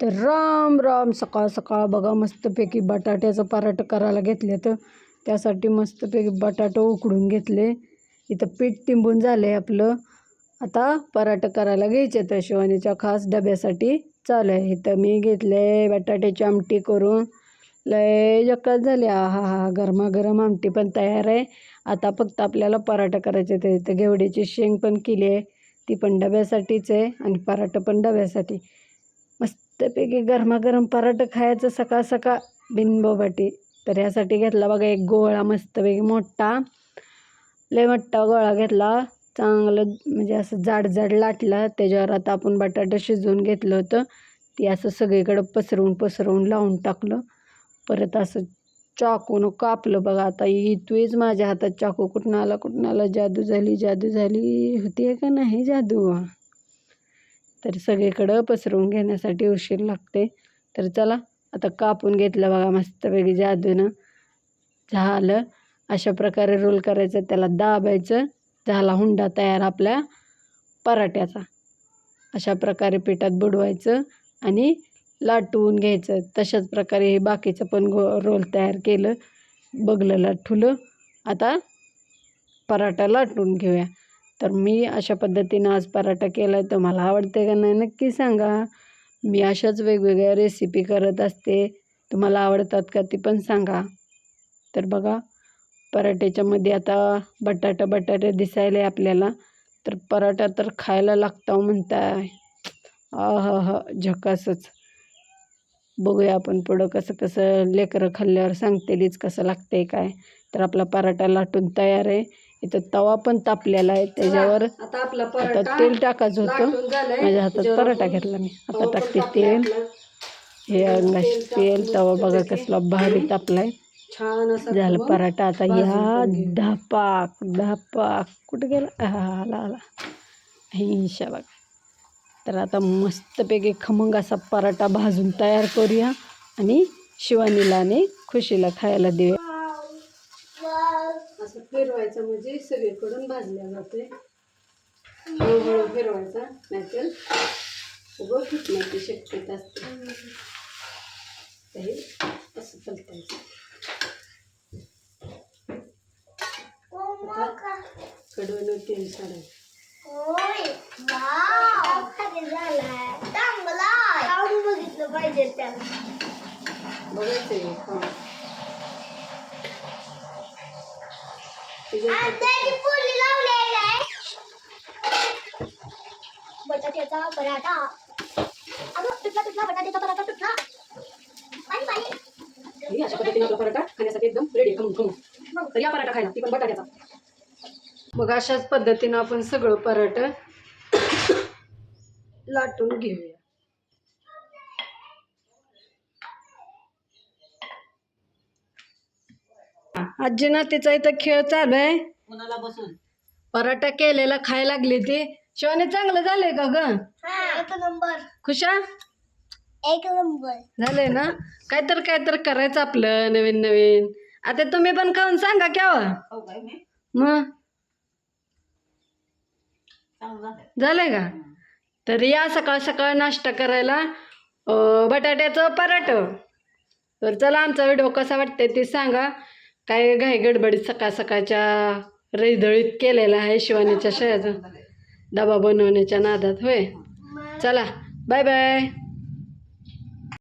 तर राम राम सकाळ सकाळ बघा मस्तपैकी बटाट्याचं पराठं करायला घेतले तर त्यासाठी मस्तपैकी बटाटं उकडून घेतले. इथं पीठ तिंबून झालं आहे आपलं. आता पराठं करायला घ्यायचे तर शिवानीच्या खास डब्यासाठी. चालू आहे. इथं मी घेतले बटाट्याची आमटी करून. लय जकात झाली. हा हा हा गरमागरम आमटी पण तयार आहे. आता फक्त आपल्याला पराठा करायचे तर इथं घेवड्याची शेंग पण केली आहे. ती पण डब्यासाठीच आहे आणि पराठं पण डब्यासाठी. त्यापैकी गरमागरम पराठं खायचं सकाळ सकाळ बिनबोबाटी तर यासाठी घेतला बघा एक गोळा मस्तपैकी मोठा. लय मोठा गोळा घेतला. चांगलं म्हणजे असं जाड जाड लाटला. त्याच्यावर आता आपण बटाटा शिजवून घेतलं होतं. ती असं सगळीकडं पसरवून पसरवून लावून टाकलं. परत असं चाकून कापलं बघा. आता इथेच माझ्या हातात चाकू कुठून आला कुठून आला? जादू झाली जादू झाली. होती का नाही जादू? तर सगळीकडं पसरवून घेण्यासाठी उशीर लागते. तर चला आता कापून घेतलं बघा मस्तपैकी जादूनं. झालं. अशा प्रकारे रोल करायचं त्याला दाबायचं. झाला हुंडा तयार आपल्या पराठ्याचा. अशा प्रकारे पिठात बुडवायचं आणि लाटवून घ्यायचं. तशाच प्रकारे हे बाकीचं पण गो रोल तयार केलं. बगलं लाटुलं. आता पराठा लाटून घेऊया. तर मी अशा पद्धतीनं आज पराठा केला आहे तुम्हाला आवडते का नाही नक्की सांगा. मी अशाच वेगवेगळ्या रेसिपी करत असते. तुम्हाला आवडतात का ती पण सांगा. तर बघा पराठ्याच्यामध्ये आता बटाटा बटाटे दिसायले आपल्याला. तर पराठा तर खायला लागतो म्हणताय. आ हा हा झकासच. बघूया आपण पुढं कसं कसं लेकरं खाल्ल्यावर सांगतेलीच कसं लागतंय काय. तर आपला पराठा लाटून तयार आहे. इथं तवा पण तापलेला आहे. त्याच्यावर आता तेल टाकायचं होतं. माझ्या हातात पराठा घेतला मी. आता टाकते तेल. हे अंगाशी तेल तवा बघा. कसला भारी तापलाय. झालं पराठा. आता या. धापाक धापाक. कुठं गेला? हा आला आला. हिंशा बघा. तर आता मस्तपैकी खमंग असा पराठा भाजून तयार करूया आणि शिवानीला आणि खुशीला खायला देऊया. फिरवायचं म्हणजे सगळीकडून भाजल्या जाते. हळूहळू फिरवायचा नाहीतर उभं फुटण्याची शक्यता असते. तर हे असं पलटायचं आता कडवलं तेल सोडायचं बघितलं पाहिजे त्याला. बघायचं बटाट्याचा पराठा. अगं तुटला तुटला बटाट्याचा पराठा तुटला. पाणी पाणी. हे अशा पद्धतीने आपला पराठा खाण्यासाठी एकदम रेडी खमून खमून तर या पराठा खायला ती पण बटाट्याचा. मग अशाच पद्धतीनं आपण सगळं पराठं लाटून घेऊया. आजी ना तिचा इथं खेळ चालू आहे. पराठा केलेला खायला लागली ती. शिवानी चांगलं झालंय का ग? एक नंबर. खुशा? एक नंबर. झालंय ना? काहीतर काहीतर करायचं आपलं नवीन नवीन. आता तुम्ही पण खाऊन सांगा केव्हा मग? झालंय का? तर या सकाळ सकाळ नाश्ता करायला अं, बटाट्याचं पराठ. तर चला आमचा व्हिडिओ कसा वाटतंय ते सांगा. काय घाई गडबडीत सकाळ सकाळच्या रैदळीत केलेला आहे शिवानीच्या शयाचा डबा बनवण्याच्या नादात होय? चला बाय बाय